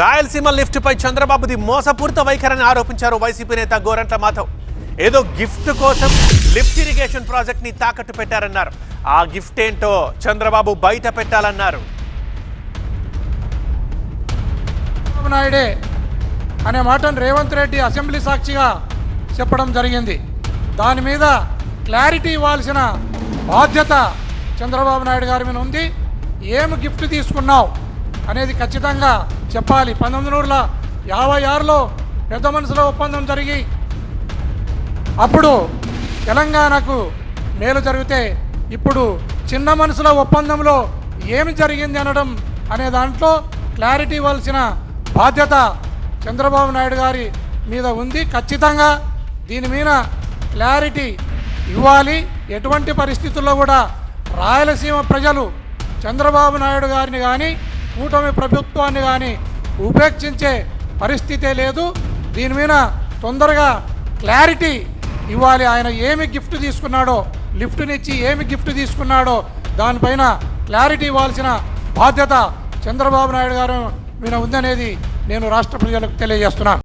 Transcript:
Rayalaseema lift పై చంద్రబాబుది మోసపూరిత వైఖరిని ఆరోపించారు వైసీపీ నేత గోరంట్ల మాధవ్. ఏదో గిఫ్ట్ కోసం లిఫ్ట్ ఇరిగేషన్ ప్రాజెక్ట్ని తాకట్టు పెట్టారన్నారు. ఆ గిఫ్ట్ ఏంటో చంద్రబాబు బయట పెట్టాలన్నారు. నాయుడే అనే మాటను రేవంత్ రెడ్డి అసెంబ్లీ సాక్షిగా చెప్పడం జరిగింది. దాని మీద క్లారిటీ ఇవ్వాల్సిన బాధ్యత చంద్రబాబు నాయుడు గారి మీద ఉంది. ఏమి గిఫ్ట్ తీసుకున్నావు అనేది ఖచ్చితంగా చెప్పాలి. పంతొమ్మిది నూరుల యాభై ఆరులో పెద్ద మనసులో ఒప్పందం జరిగి అప్పుడు తెలంగాణకు మేలు జరిగితే ఇప్పుడు చిన్న మనసుల ఒప్పందంలో ఏమి జరిగింది అనడం అనే దాంట్లో క్లారిటీ ఇవ్వాల్సిన బాధ్యత చంద్రబాబు నాయుడు గారి మీద ఉంది. ఖచ్చితంగా దీని మీద క్లారిటీ ఇవ్వాలి. ఎటువంటి పరిస్థితుల్లో కూడా రాయలసీమ ప్రజలు చంద్రబాబు నాయుడు గారిని కానీ కూటమి ప్రభుత్వాన్ని కానీ ఉపేక్షించే పరిస్థితే లేదు. దీని మీద తొందరగా క్లారిటీ ఇవ్వాలి. ఆయన ఏమి గిఫ్ట్ తీసుకున్నాడో లిఫ్ట్నిచ్చి ఏమి గిఫ్ట్ తీసుకున్నాడో దానిపైన క్లారిటీ ఇవ్వాల్సిన బాధ్యత చంద్రబాబు నాయుడు గారు మీద ఉందనేది నేను రాష్ట్ర ప్రజలకు తెలియజేస్తున్నాను.